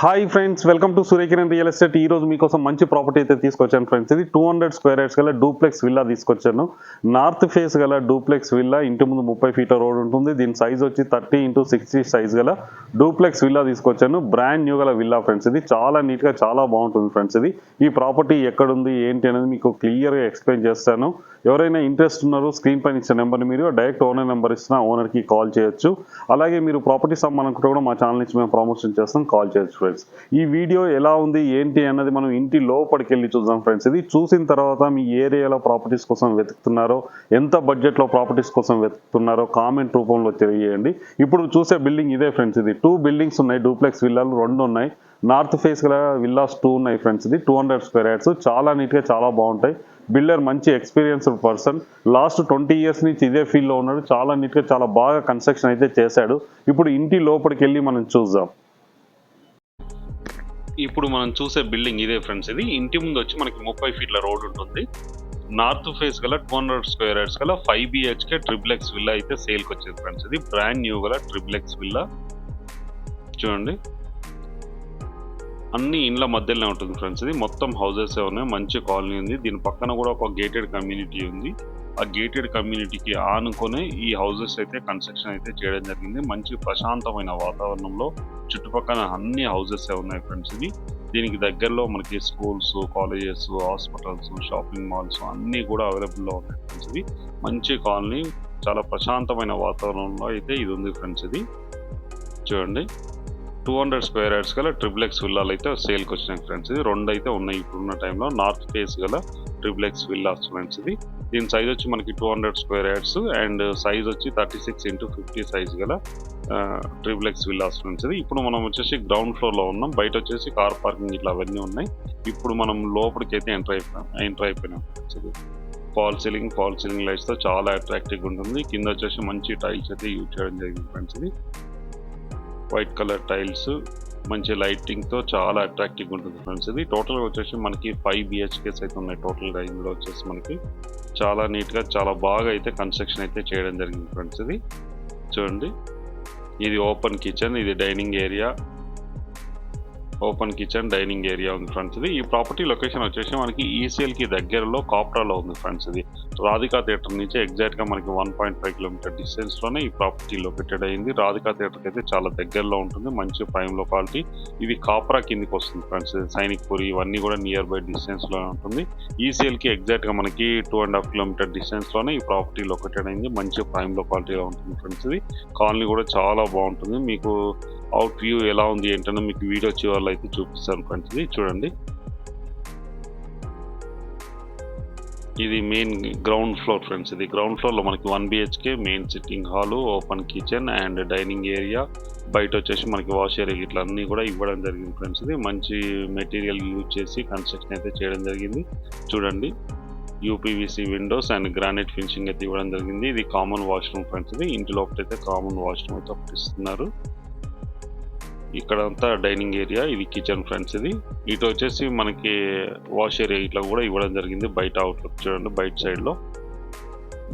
Hi friends welcome to Suryakiran real estate ఈ రోజు మీకోసం మంచి ప్రాపర్టీ అయితే తీసుకొచ్చాను ఫ్రెండ్స్ ఇది టూ హండ్రెడ్ స్క్వేర్ యార్డ్స్ గల డూప్లెక్స్ విల్లా తీసుకొచ్చాను. నార్త్ ఫేస్ గల డూప్లెక్స్ విల్లా ఇంటి ముందు ముప్పై ఫీట్ రోడ్ ఉంటుంది. దీని సైజ్ వచ్చి థర్టీ ఇంటూ సిక్స్టీ సైజ్ గల డూప్లెక్స్ విల్లా తీసుకొచ్చాను. బ్రాండ్ న్యూ గల విల్లా ఫ్రెండ్స్ ఇది చాలా నీట్గా చాలా బాగుంటుంది ఫ్రెండ్స్ ఇది ఈ ప్రాపర్టీ ఎక్కడుంది ఏంటి అనేది మీకు క్లియర్గా ఎక్స్ప్లెయిన్ చేస్తాను. ఎవరైనా ఇంట్రెస్ట్ ఉన్నారు స్క్రీన్ పైన ఇచ్చిన నెంబర్ని మీరు డైరెక్ట్ ఓనర్ నెంబర్ ఇచ్చిన ఓనర్కి కాల్ చేయొచ్చు. అలాగే మీరు ప్రాపర్టీ సంబంధం కూడా మా ఛానల్ నుంచి మేము ప్రమోషన్ చేస్తాం కాల్ చేయొచ్చు ఫ్రెండ్స్ ఈ వీడియో ఎలా ఉంది ఏంటి అన్నది మనం ఇంటి లోపలికి వెళ్ళి చూద్దాం ఫ్రెండ్స్ ఇది చూసిన తర్వాత మీ ఏరియాలో ప్రాపర్టీస్ కోసం వెతుకుతున్నారో ఎంత బడ్జెట్లో ప్రాపర్టీస్ కోసం వెతుకుతున్నారో కామెంట్ రూపంలో తెలియజేయండి. ఇప్పుడు చూసే బిల్డింగ్ ఇదే ఫ్రెండ్స్ ఇది. టూ బిల్డింగ్స్ ఉన్నాయి డూప్లెక్స్ విల్లాలు రెండు ఉన్నాయి. నార్త్ ఫేస్ గల విల్లాస్ టూ ఉన్నాయి ఫ్రెండ్స్ ఇది. టూ హండ్రెడ్ స్క్వేర్ యాడ్స్ చాలా నీట్గా చాలా బాగుంటాయి. బిల్డర్ మంచి experienced person last twenty years నుంచి ఇదే ఫీల్డ్లో ఉన్నాడు. చాలా నీట్గా చాలా బాగా కన్స్ట్రక్షన్ అయితే చేశాడు. ఇప్పుడు ఇంటి లోపలికి వెళ్ళి మనం చూద్దాం. ఇప్పుడు మనం చూసే బిల్డింగ్ ఇదే ఫ్రెండ్స్ ఇది. ఇంటి ముందు వచ్చి మనకి ముప్పై ఫీట్ల రోడ్ ఉంటుంది. నార్త్ ఫేస్ గల టూ హండ్రెడ్ స్క్వేర్ యార్డ్స్ గల ఫైవ్ బిహెచ్కే ట్రిప్లెక్స్ విల్లా అయితే సేల్కి వచ్చింది ఫ్రెండ్స్ ఇది. బ్రాండ్ న్యూ గల ట్రిప్లెక్స్ విల్లా. చూడండి. అన్ని ఇండ్ల మధ్యలోనే ఉంటుంది ఫ్రెండ్స్ ఇది. మొత్తం హౌసెస్ ఉన్నాయి. మంచి కాలనీ ఉంది. దీని పక్కన కూడా ఒక గేటెడ్ కమ్యూనిటీ ఉంది. ఆ గేటెడ్ కమ్యూనిటీకి ఆనుకొని ఈ హౌసెస్ అయితే కన్స్ట్రక్షన్ అయితే చేయడం జరిగింది. మంచి ప్రశాంతమైన వాతావరణంలో చుట్టుపక్కల అన్ని హౌసెస్ ఉన్నాయి ఫ్రెండ్స్ ఇది. దీనికి దగ్గరలో మనకి schools colleges hospitals shopping malls అన్నీ కూడా అవైలబుల్లో ఉన్నాయి ఫ్రెండ్స్ ఇది. మంచి కాలనీ చాలా ప్రశాంతమైన వాతావరణంలో అయితే ఇది ఉంది ఫ్రెండ్స్ ఇది. చూడండి. టూ హండ్రెడ్ స్క్వేర్ యార్డ్స్ గల ట్రిప్లెక్స్ విల్లాలు అయితే సేల్కి వచ్చినాయి ఫ్రెండ్స్. ఇది రెండు అయితే ఉన్నాయి ఇప్పుడున్న టైంలో. నార్త్ ఫేస్ గల ట్రిప్లెక్స్ విల్లాస్ ఫ్రెండ్స్ ఇది. దీని సైజ్ వచ్చి మనకి two hundred square yards and size వచ్చి thirty six into fifty size గల ట్రిప్లెక్స్ విల్లాస్ ఫ్రెండ్స్ ఇది. ఇప్పుడు మనం వచ్చేసి గ్రౌండ్ ఫ్లోర్లో ఉన్నాం. బయట వచ్చేసి కార్ పార్కింగ్ ఇట్లా అవన్నీ ఉన్నాయి. ఇప్పుడు మనం లోపలికి అయితే ఎంటర్ అయిపోయాం. ఎంటర్ అయిపోయినాం ఫ్రెండ్స్ ఇది. ఫాల్ సీలింగ్ ఫాల్ సీలింగ్ లైట్స్తో చాలా అట్రాక్టివ్గా ఉంటుంది. కింద వచ్చేసి మంచి టైల్స్ అయితే యూజ్ చేయడం జరిగింది ఫ్రెండ్స్ ఇది. వైట్ కలర్ టైల్స్ మంచి లైటింగ్తో చాలా అట్రాక్టివ్గా ఉంటుంది ఫ్రెండ్స్ ఇది టోటల్గా వచ్చేసి మనకి ఫైవ్ బిహెచ్కేస్ అయితే ఉన్నాయి. టోటల్గా ఇందులో వచ్చేసి మనకి చాలా నీట్గా చాలా బాగా అయితే కన్స్ట్రక్షన్ అయితే చేయడం జరిగింది ఫ్రెండ్స్ ఇది. చూడండి. ఇది ఓపెన్ కిచెన్ ఇది dining area open kitchen dining area ఉంది ఫ్రెండ్స్ ఇది. ఈ ప్రాపర్టీ లొకేషన్ వచ్చేసి మనకి ఈసీఎల్కి దగ్గరలో కాప్రాలో ఉంది ఫ్రెండ్స్ ఇది. రాధికా థియేటర్ నుంచి ఎగ్జాక్ట్గా మనకి వన్ పాయింట్ ఫైవ్ కిలోమీటర్ డిస్టెన్స్లోనే ఈ ప్రాపర్టీ లొకేటెడ్ అయింది. రాధికా థియేటర్ అయితే చాలా దగ్గరలో ఉంటుంది మంచి ప్రైమ్ లొకాలిటీ ఇది కాప్రా కిందికి వస్తుంది ఫ్రెండ్స్ సైనిక్ పూరి ఇవన్నీ కూడా నియర్ బై డిస్టెన్స్లోనే ఉంటుంది. ఈసీఎల్కి ఎగ్జాక్ట్గా మనకి టూ అండ్ హాఫ్ కిలోమీటర్ డిస్టెన్స్లోనే ఈ ప్రాపర్టీ లొకేటెడ్ అయింది. మంచి ప్రైమ్ లొకాలిటీలో ఉంటుంది ఫ్రెండ్స్ ఇది. కాలనీ కూడా చాలా బాగుంటుంది. మీకు అవుట్ వ్యూ ఎలా ఉంది ఏంటనో మీకు వీడియో చివర్లో అయితే చూపిస్తాను ఫ్రెండ్స్ ఇది చూడండి. ఇది మెయిన్ గ్రౌండ్ ఫ్లోర్ ఫ్రెండ్స్ ఇది గ్రౌండ్ ఫ్లోర్లో మనకి one BHK main sitting hall open kitchen and dining area బయట వచ్చేసి మనకి వాష్ ఏరియా ఇట్లా అన్నీ కూడా ఇవ్వడం జరిగింది ఫ్రెండ్స్ ఇది మంచి మెటీరియల్ యూజ్ చేసి కన్స్ట్రక్షన్ అయితే చేయడం జరిగింది. చూడండి. UPVC windows and granite finishing అయితే ఇవ్వడం జరిగింది. ఇది కామన్ వాష్రూమ్ ఫ్రెండ్స్ ఇది ఇంటి లోపల అయితే కామన్ వాష్రూమ్ అయితే ఒకటి ఇస్తున్నారు. ఇక్కడ అంతా డైనింగ్ ఏరియా ఇది కిచెన్ ఫ్రెండ్స్ ఇది. ఇటు వచ్చేసి మనకి వాష్ ఏరియా ఇట్లా కూడా ఇవ్వడం జరిగింది బయట అవుట్లుక్ చూడండి బయట సైడ్లో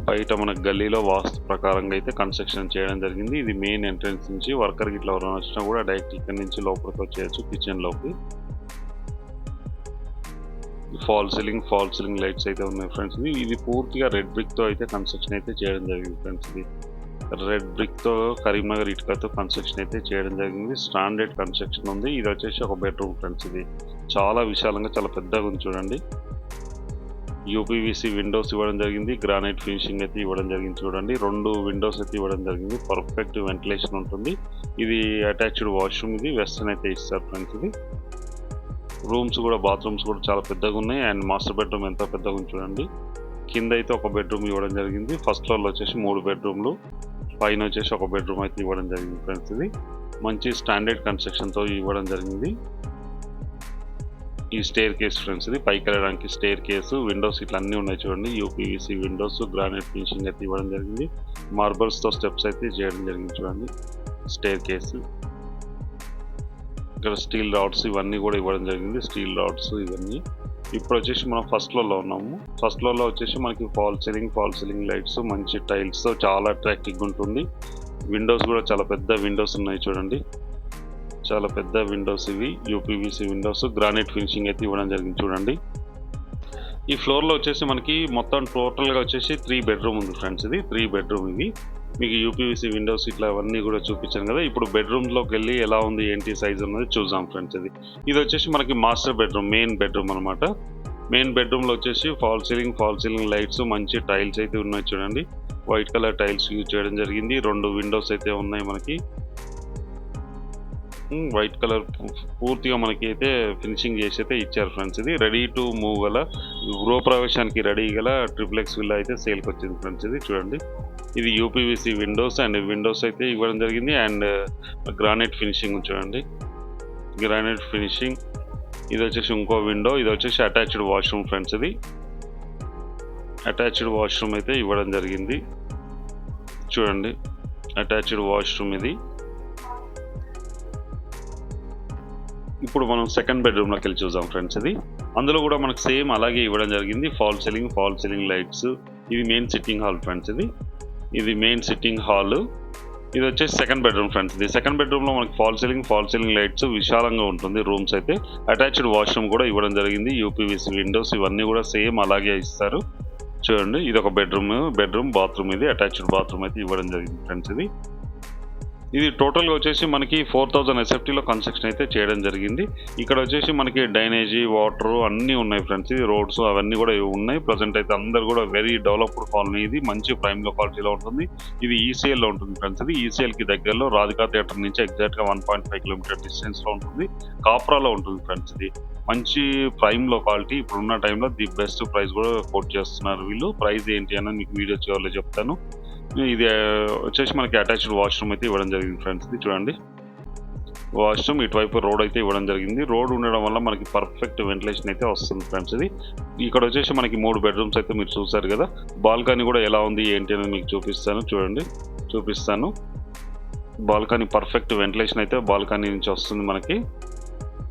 బయట మన గల్లీలో వాస్తు ప్రకారంగా అయితే కన్స్ట్రక్షన్ చేయడం జరిగింది. ఇది మెయిన్ ఎంట్రన్స్ నుంచి వర్కర్ ఇట్లా ఎవరైనా వచ్చినా కూడా డైరెక్ట్ ఇక్కడ నుంచి లోపలికి వచ్చేయచ్చు కిచెన్లోకి fall ceiling fall ceiling lights అయితే ఉన్నాయి ఫ్రెండ్స్ ఇది ఇది పూర్తిగా రెడ్ బ్రిక్తో అయితే కన్స్ట్రక్షన్ అయితే చేయడం జరిగింది ఫ్రెండ్స్ ఇది. రెడ్ బ్రిక్తో కరీంనగర్ ఇటుకతో కన్స్ట్రక్షన్ అయితే చేయడం జరిగింది. స్టాండర్డ్ కన్స్ట్రక్షన్ ఉంది. ఇది వచ్చేసి ఒక బెడ్రూమ్ ఫ్రెండ్స్ ఇది. చాలా విశాలంగా చాలా పెద్దగా ఉంది చూడండి. యూపీవీసీ విండోస్ ఇవ్వడం జరిగింది. గ్రానైట్ ఫినిషింగ్ అయితే ఇవ్వడం జరిగింది చూడండి. రెండు విండోస్ అయితే ఇవ్వడం జరిగింది. పర్ఫెక్ట్ వెంటిలేషన్ ఉంటుంది. ఇది అటాచ్డ్ వాష్రూమ్ ఇది. వెస్టర్న్ అయితే ఇస్తారు ఫ్రెండ్స్ ఇది. రూమ్స్ కూడా బాత్రూమ్స్ కూడా చాలా పెద్దగా ఉన్నాయి. అండ్ మాస్టర్ బెడ్రూమ్ ఎంత పెద్దగా ఉంది చూడండి. కింద అయితే ఒక బెడ్రూమ్ ఇవ్వడం జరిగింది. ఫస్ట్ ఫ్లోర్లో వచ్చేసి మూడు బెడ్రూమ్లు పైన వచ్చేసి ఒక బెడ్రూమ్ అయితే ఇవ్వడం జరిగింది ఫ్రెండ్స్ ఇది. మంచి స్టాండర్డ్ కన్స్ట్రక్షన్తో ఇవ్వడం జరిగింది. ఈ స్టేర్ కేస్ ఫ్రెండ్స్ ఇది. పైకి వెళ్ళడానికి స్టేర్ కేసు విండోస్ ఇట్లా అన్నీ ఉన్నాయి చూడండి. యూపీవీసీ విండోస్ గ్రానైట్ ఫినిషింగ్ అయితే ఇవ్వడం జరిగింది. మార్బల్స్తో స్టెప్స్ అయితే చేయడం జరిగింది చూడండి. స్టేర్ కేసు ఇక్కడ స్టీల్ రాడ్స్ ఇవన్నీ కూడా ఇవ్వడం జరిగింది. స్టీల్ రాడ్స్ ఇవన్నీ. ఇప్పుడు వచ్చేసి మనం ఫస్ట్ ఫ్లోర్లో ఉన్నాము. ఫస్ట్ ఫ్లోర్లో వచ్చేసి మనకి fall ceiling fall ceiling lights మంచి టైల్స్తో చాలా అట్రాక్టివ్గా ఉంటుంది. విండోస్ కూడా చాలా పెద్ద విండోస్ ఉన్నాయి చూడండి. చాలా పెద్ద విండోస్ ఇవి. యూపీవీసీ విండోస్ గ్రానైట్ ఫినిషింగ్ అయితే ఇవ్వడం జరిగింది చూడండి. ఈ ఫ్లోర్లో వచ్చేసి మనకి మొత్తం టోటల్గా వచ్చేసి త్రీ బెడ్రూమ్ ఉంది ఫ్రెండ్స్ ఇది. త్రీ బెడ్రూమ్ ఇవి. మీకు యూపీవీసీ విండోస్ ఇట్లా అవన్నీ కూడా చూపించాను కదా. ఇప్పుడు బెడ్రూమ్లోకి వెళ్ళి ఎలా ఉంది ఏంటి సైజ్ అన్నది చూద్దాం ఫ్రెండ్స్ ఇది. ఇది వచ్చేసి మనకి మాస్టర్ బెడ్రూమ్ మెయిన్ బెడ్రూమ్ అనమాట మెయిన్ బెడ్రూమ్లో వచ్చేసి fall ceiling fall ceiling lights మంచి టైల్స్ అయితే ఉన్నాయి చూడండి. వైట్ కలర్ టైల్స్ యూజ్ చేయడం జరిగింది. రెండు విండోస్ అయితే ఉన్నాయి మనకి. Hmm. వైట్ కలర్ పూర్తిగా మనకి అయితే ఫినిషింగ్ చేసి అయితే ఇచ్చారు ఫ్రెండ్స్ ఇది రెడీ టు మూవ్ గల గృహప్రవేశానికి రెడీ గల ట్రిప్లెక్స్ విల్లా అయితే సేల్కి వచ్చింది ఫ్రెండ్స్ ఇది చూడండి. ఇది యూపీవీసీ విండోస్ అండ్ విండోస్ అయితే ఇవ్వడం జరిగింది అండ్ గ్రానైట్ ఫినిషింగ్ చూడండి. గ్రానైట్ ఫినిషింగ్ ఇది వచ్చేసి ఇంకో విండో ఇది వచ్చేసి అటాచ్డ్ వాష్రూమ్ ఫ్రెండ్స్ ఇది. అటాచ్డ్ వాష్రూమ్ అయితే ఇవ్వడం జరిగింది. చూడండి. అటాచ్డ్ వాష్రూమ్ ఇది. ఇప్పుడు మనం సెకండ్ బెడ్రూమ్లోకి వెళ్ళి చూద్దాం ఫ్రెండ్స్ ఇది. అందులో కూడా మనకు సేమ్ అలాగే ఇవ్వడం జరిగింది. Fall ceiling fall ceiling lights ఇది మెయిన్ సిట్టింగ్ హాల్ ఫ్రెండ్స్ ఇది. ఇది మెయిన్ సిట్టింగ్ హాల్ ఇది వచ్చేసి సెకండ్ బెడ్రూమ్ ఫ్రెండ్స్ ఇది. సెకండ్ బెడ్రూమ్లో మనకి fall ceiling fall ceiling lights విశాలంగా ఉంటుంది. రూమ్స్ అయితే అటాచ్డ్ వాష్రూమ్ కూడా ఇవ్వడం జరిగింది. యూపీవీసీ విండోస్ ఇవన్నీ కూడా సేమ్ అలాగే ఇస్తారు. చూడండి ఇది ఒక బెడ్రూమ్ బెడ్రూమ్ బాత్రూమ్ ఇది. అటాచ్డ్ బాత్రూమ్ అయితే ఇవ్వడం జరిగింది ఫ్రెండ్స్ ఇది. ఇది టోటల్గా వచ్చేసి మనకి ఫోర్ థౌజండ్ ఎస్ఎఫ్టీలో కన్స్ట్రక్షన్ అయితే చేయడం జరిగింది. ఇక్కడ వచ్చేసి మనకి డ్రైనేజీ వాటర్ అన్నీ ఉన్నాయి ఫ్రెండ్స్. ఇది రోడ్స్ అవన్నీ కూడా ఉన్నాయి. ప్రజెంట్ అయితే అందరు కూడా వెరీ డెవలప్డ్ కాలనీ ఇది. మంచి ప్రైమ్ లొకాలిటీలో ఉంటుంది. ఇది ఈసీఎల్లో ఉంటుంది ఫ్రెండ్స్ ఇది. ఈసీఎల్కి దగ్గరలో రాధికా థియేటర్ నుంచి ఎగ్జాక్ట్గా వన్ పాయింట్ ఫైవ్ కిలోమీటర్ డిస్టెన్స్లో ఉంటుంది. కాప్రాలో ఉంటుంది ఫ్రెండ్స్ ఇది. మంచి ప్రైమ్ లొకాలిటీ ఇప్పుడున్న టైంలో ది బెస్ట్ ప్రైస్ కూడా కోట్ చేస్తున్నారు వీళ్ళు. ప్రైస్ ఏంటి అని మీకు వీడియో చివరిలో చెప్తాను. ఇది వచ్చేసి మనకి అటాచ్డ్ వాష్రూమ్ అయితే ఇవ్వడం జరిగింది ఫ్రెండ్స్ ఇది చూడండి. వాష్రూమ్ ఇటువైపు రోడ్ అయితే ఇవ్వడం జరిగింది. రోడ్ ఉండడం వల్ల మనకి పర్ఫెక్ట్ వెంటిలేషన్ అయితే వస్తుంది ఫ్రెండ్స్ ఇది. ఇక్కడ వచ్చేసి మనకి మూడు బెడ్రూమ్స్ అయితే మీరు చూసారు కదా. బాల్కనీ కూడా ఎలా ఉంది ఏంటి అని మీకు చూపిస్తాను. చూడండి. చూపిస్తాను. బాల్కనీ పర్ఫెక్ట్ వెంటిలేషన్ అయితే బాల్కనీ నుంచి వస్తుంది మనకి.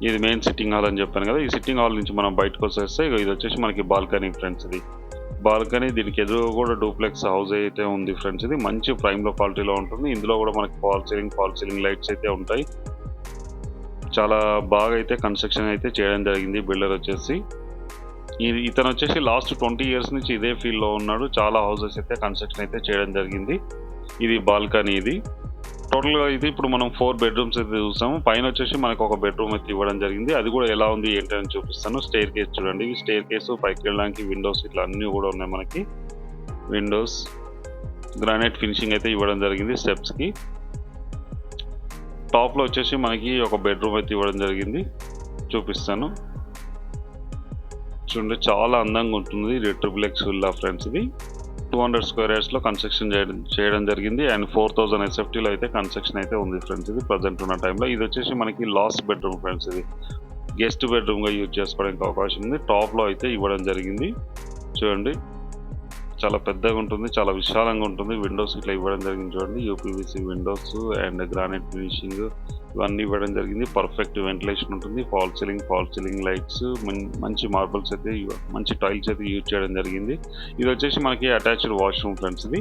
ఇది మెయిన్ సిట్టింగ్ హాల్ అని చెప్పాను కదా. ఈ సిట్టింగ్ హాల్ నుంచి మనం బయటకు వచ్చేస్తే ఇది వచ్చేసి మనకి బాల్కనీ ఫ్రెండ్స్ ఇది. బాల్కనీ దీనికి ఎదురు కూడా డూప్లెక్స్ హౌస్ అయితే ఉంది ఫ్రెండ్స్. ఇది మంచి ప్రైమ్లో క్వాలిటీలో ఉంటుంది. ఇందులో కూడా మనకి fall ceiling fall ceiling lights అయితే ఉంటాయి. చాలా బాగా అయితే కన్స్ట్రక్షన్ అయితే చేయడం జరిగింది బిల్డర్ వచ్చేసి. ఇది ఇతను వచ్చేసి లాస్ట్ ట్వంటీ ఇయర్స్ నుంచి ఇదే ఫీల్డ్లో ఉన్నాడు. చాలా హౌసెస్ అయితే కన్స్ట్రక్షన్ అయితే చేయడం జరిగింది. ఇది బాల్కనీ ఇది. టోటల్గా అయితే ఇప్పుడు మనం ఫోర్ బెడ్రూమ్స్ అయితే చూసాము. పైన వచ్చేసి మనకు ఒక బెడ్రూమ్ అయితే ఇవ్వడం జరిగింది. అది కూడా ఎలా ఉంది ఏంటి అని చూపిస్తాను. స్టేర్ కేస్ చూడండి. ఈ స్టేర్ కేసు పైకి వెళ్ళడానికి విండోస్ ఇట్లా అన్ని కూడా ఉన్నాయి మనకి. విండోస్ గ్రానైట్ ఫినిషింగ్ అయితే ఇవ్వడం జరిగింది స్టెప్స్కి. టాప్లో వచ్చేసి మనకి ఒక బెడ్రూమ్ అయితే ఇవ్వడం జరిగింది. చూపిస్తాను. చూడండి చాలా అందంగా ఉంటుంది. ట్రిపుల్ ఎక్స్ విల్లా ఫ్రెండ్స్ ఇది. టూ హండ్రెడ్ స్క్వేర్ యార్డ్స్లో కన్స్ట్రక్షన్ చేయడం చేయడం జరిగింది. అండ్ ఫోర్ థౌసండ్ ఎస్ఎఫ్టీలో అయితే కన్స్ట్రక్షన్ అయితే ఉంది ఫ్రెండ్స్ ఇది ప్రజెంట్ ఉన్న టైంలో. ఇది వచ్చేసి మనకి లాస్ట్ బెడ్రూమ్ ఫ్రెండ్స్ ఇది. గెస్ట్ బెడ్రూమ్గా యూజ్ చేసుకోవడానికి అవకాశం ఉంది. టాప్లో అయితే ఇవ్వడం జరిగింది. చూడండి. చాలా పెద్దగా ఉంటుంది చాలా విశాలంగా ఉంటుంది. విండోస్ ఇట్లా ఇవ్వడం జరిగింది చూడండి. UPVC windows and granite finishing ఇవన్నీ ఇవ్వడం జరిగింది. పర్ఫెక్ట్ వెంటిలేషన్ ఉంటుంది. Fall ceiling fall ceiling lights మంచి మార్బల్స్ అయితే మంచి టైల్స్ అయితే యూజ్ చేయడం జరిగింది. ఇది వచ్చేసి మనకి అటాచ్డ్ వాష్రూమ్ ఫ్రెండ్స్ ఇది.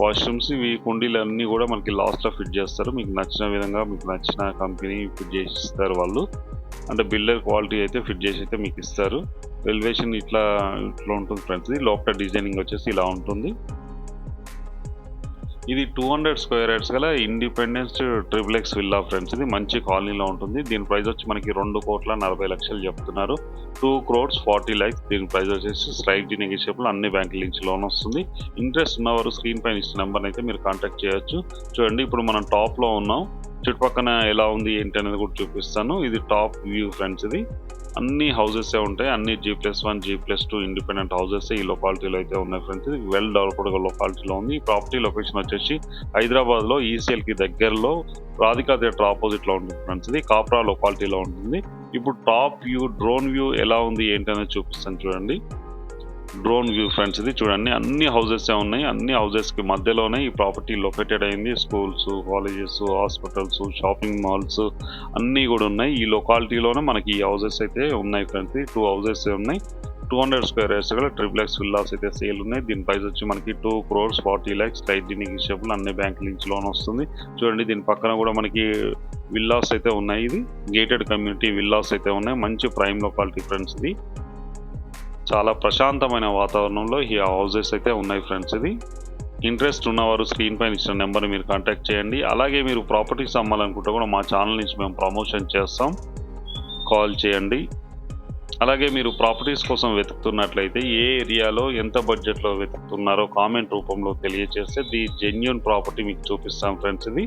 వాష్రూమ్స్ ఇవి కుండీలు అన్నీ కూడా మనకి లాస్ట్లో ఫిట్ చేస్తారు. మీకు నచ్చిన విధంగా మీకు నచ్చిన కంపెనీ ఫిట్ చేసి ఇస్తారు వాళ్ళు. అంటే బిల్డర్ క్వాలిటీ అయితే ఫిట్ చేసి అయితే మీకు ఇస్తారు. ఎలివేషన్ ఇట్లా ఇట్లా ఉంటుంది ఫ్రెండ్స్ ఇది. లోపల డిజైనింగ్ వచ్చేసి ఇలా ఉంటుంది. ఇది టూ హండ్రెడ్ స్క్వేర్ యార్డ్స్ గల ఇండిపెండెన్స్ ట్రిప్లెక్స్ విల్లా ఫ్రెండ్స్ ఇది మంచి కాలనీలో ఉంటుంది. దీని ప్రైస్ వచ్చి మనకి రెండు కోట్ల నలభై లక్షలు చెప్తున్నారు. టూ క్రోడ్స్ ఫార్టీ ల్యాక్స్ దీని ప్రైస్ వచ్చేసి స్లైట్ నెగిషియబుల్ అన్ని బ్యాంకుల నుంచి లోన్ వస్తుంది. ఇంట్రెస్ట్ ఉన్నవారు స్క్రీన్ పైన ఇచ్చిన నెంబర్ అయితే మీరు కాంటాక్ట్ చేయొచ్చు. చూడండి ఇప్పుడు మనం టాప్లో ఉన్నాం. చుట్టుపక్కన ఎలా ఉంది ఏంటి అనేది కూడా చూపిస్తాను. ఇది టాప్ వ్యూ ఫ్రెండ్స్ ఇది. అన్ని హౌసెస్ ఉంటాయి. అన్ని G plus one G plus two independent houses ఈ లొకాలిటీలో అయితే ఉన్నాయి ఫ్రెండ్స్ ఇది. వెల్ డెవలప్డ్గా లొకాలిటీలో ఉంది. ఈ ప్రాపర్టీ లొకేషన్ వచ్చేసి హైదరాబాద్లో ఈసీఎల్కి ఈసీఎల్కి దగ్గరలో రాధికా థియేటర్ ఆపోజిట్లో ఉంటుంది ఫ్రెండ్స్ ఇది. కాప్రా లొకాలిటీలో ఉంటుంది. ఇప్పుడు టాప్ వ్యూ డ్రోన్ వ్యూ ఎలా ఉంది ఏంటి అనేది చూపిస్తాను చూడండి. డ్రోన్ వ్యూ ఫ్రెండ్స్ ఇది. చూడండి అన్ని హౌసెస్ ఉన్నాయి. అన్ని హౌసెస్కి మధ్యలోనే ఈ ప్రాపర్టీ లొకేటెడ్ అయింది. Schools colleges hospitals shopping malls అన్నీ కూడా ఉన్నాయి. ఈ లొకాలిటీలోనే మనకి ఈ హౌసెస్ అయితే ఉన్నాయి ఫ్రెండ్స్. టూ హౌసెస్ ఉన్నాయి. టూ హండ్రెడ్ స్క్వేర్ ఇయర్స్ గల ట్రిప్లెక్స్ విల్లాస్ అయితే సేల్ ఉన్నాయి. దీని ప్రైస్ వచ్చి మనకి two crores forty lakhs. Slight negotiable అన్ని బ్యాంక్ లింక్స్ లోన్ వస్తుంది. చూడండి దీని పక్కన కూడా మనకి విల్లాస్ అయితే ఉన్నాయి. ఇది గేటెడ్ కమ్యూనిటీ విల్లాస్ అయితే ఉన్నాయి. మంచి ప్రైమ్ లొకాలిటీ ఫ్రెండ్స్ ఇది. చాలా ప్రశాంతమైన వాతావరణంలో ఈ హౌసెస్ అయితే ఉన్నాయి ఫ్రెండ్స్ ఇది. ఇంట్రెస్ట్ ఉన్నవారు స్క్రీన్ పైన ఇచ్చిన నెంబర్ మీరు కాంటాక్ట్ చేయండి. అలాగే మీరు ప్రాపర్టీస్ అమ్మాలనుకుంటే కూడా మా ఛానల్ నుంచి మేము ప్రమోషన్ చేస్తాం. కాల్ చేయండి. అలాగే మీరు ప్రాపర్టీస్ కోసం వెతుకుతున్నట్లయితే ఏ ఏరియాలో ఎంత బడ్జెట్లో వెతుకుతున్నారో కామెంట్ రూపంలో తెలియజేస్తే ది జెన్యున్ ప్రాపర్టీ మీకు చూపిస్తాం ఫ్రెండ్స్ ఇది.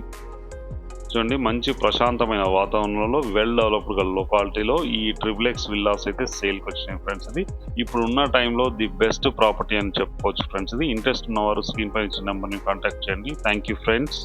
చూడండి మంచి ప్రశాంతమైన వాతావరణంలో వెల్ డెవలప్డ్ గల లొకాలిటీలో ఈ ట్రిపులెక్స్ విల్లాస్ అయితే సేల్కి వచ్చినాయి ఫ్రెండ్స్ ఇది. ఇప్పుడు ఉన్న టైంలో ది బెస్ట్ ప్రాపర్టీ అని చెప్పుకోవచ్చు ఫ్రెండ్స్ ఇది. ఇంట్రెస్ట్ ఉన్నవారు స్క్రీన్ పై ఇచ్చిన నెంబర్ని కాంటాక్ట్ చేయండి. Thank you friends